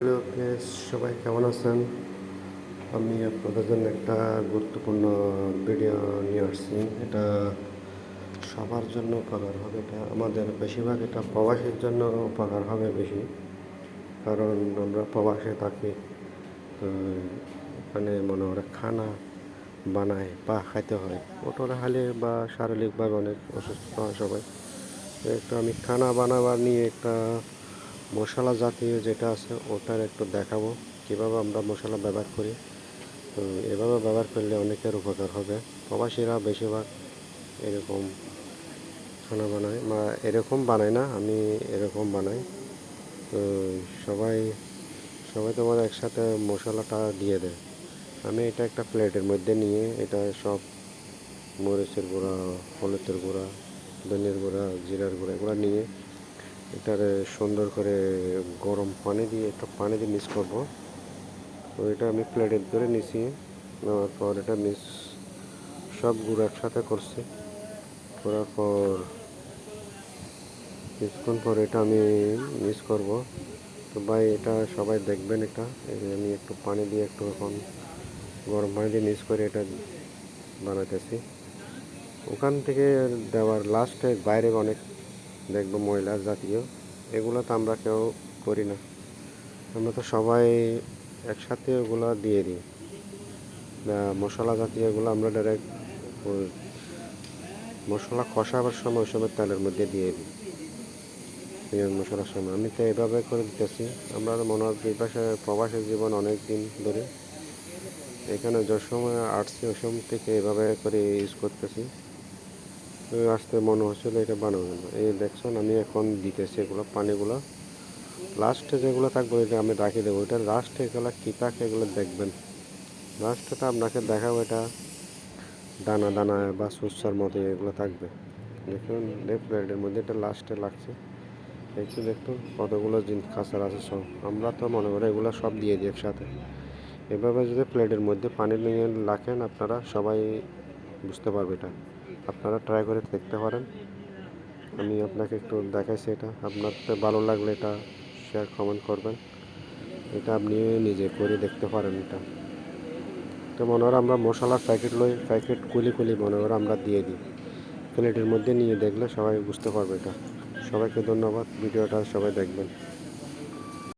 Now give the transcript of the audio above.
Hello place সবাই কেমন আছেন? আমি আপনাদের জন্য একটা গুরুত্বপূর্ণ ভিডিও নিয়ে আসছি। এটা সবার জন্য উপকার হবে, এটা আমাদের বেশিরভাগ এটা প্রবাসীর জন্য উপকার হবে বেশি। কারণ আমরা প্রবাসে থাকি, তো এখানে মনে হয় খানা বানায় বা খাইতে হয়। ওটার হালে বা শারীরিকভাবে অনেক অসুস্থ হয় সবাই। একটা আমি খানা বানাবার নিয়ে একটা মশলা জাতীয় যেটা আছে, ওটার একটু দেখাবো। কীভাবে আমরা মশলা ব্যবহার করি? তো এভাবে ব্যবহার করলে অনেকের উপকার হবে। প্রবাসীরা বেশিরভাগ এরকম খানা বানায় বা এরকম বানায় না, আমি এরকম বানাই। তো সবাই সবাই তোমার একসাথে মশলাটা দিয়ে দেয়। আমি এটা একটা প্লেটের মধ্যে নিয়ে, এটা সব মরিচের গুঁড়া, হলুদের গুঁড়া ধনের গুঁড়া, জিরার গুঁড়া, এগুলো নিয়ে এটারে সুন্দর করে গরম পানি দিয়ে একটু পানি দিয়ে মিক্স করব। তো এটা আমি প্লেটের ধরে নিছি, নেওয়ার পর এটা মিক্স সব গুঁড়ো একসাথে করছি। করার পর কিছুক্ষণ পর এটা আমি মিক্স করব। তো ভাই, এটা সবাই দেখবেন এটা আমি একটু পানি দিয়ে একটু এখন গরম পানি দিয়ে মিক্স করে এটা বানাতেছি ওখান থেকে দেওয়ার লাস্টে বাইরে অনেক দেখব ময়লা জাতীয়, এগুলো তো আমরা কেউ করি না। আমরা তো সবাই একসাথে ওগুলো দিয়ে দিই। মশলা জাতীয় এগুলো আমরা ডাইরেক্ট মশলা কষাবার সময় ওই সময় তেলের মধ্যে দিয়ে দিই। পেঁয়াজ মশলার সময়। আমি তো এভাবে করে দিতেছি। আমরা মনে হয় বিপাশে প্রবাসের জীবন অনেক দিন ধরে। এখানে যে সময় আসছি ওই সময় থেকে এভাবে করে ইউজ করতেছি। আসতে মনে হচ্ছিল এটা বানাবো না এই দেখছেন আমি এখন দিতেছি এগুলো, পানিগুলো। লাস্টে যেগুলো থাকবে এটা আমি রাখি দেবো। ওইটা লাস্টে এগুলো কী থাকে, এগুলো দেখবেন। লাস্টে তো আপনাকে দেখাবো, এটা দানা দানা বা সুসার মতো এগুলো থাকবে। দেখুন এই প্লেটের মধ্যে এটা লাস্টে লাগছে। একটু দেখুন, কতগুলো জিনিস খাঁচার আছে সব। আমরা তো মনে করি এগুলো সব দিয়ে দিই একসাথে। এভাবে যদি প্লেটের মধ্যে পানি নিয়ে রাখেন, আপনারা সবাই বুঝতে পারবে এটা। আপনারা ট্রাই করে দেখতে পারেন। আমি আপনাকে একটু দেখাইছি এটা। আপনার ভালো লাগলে এটা শেয়ার কমেন্ট করবেন। এটা আপনি নিজে করে দেখতে পারেন এটা। তো মনে হয় আমরা মশলার প্যাকেট লই প্যাকেট কুলি কুলি মনে হয় আমরা দিয়ে দিই। প্লেটের মধ্যে নিয়ে দেখলে সবাই বুঝতে পারবে এটা। সবাইকে ধন্যবাদ। ভিডিওটা সবাই দেখবেন।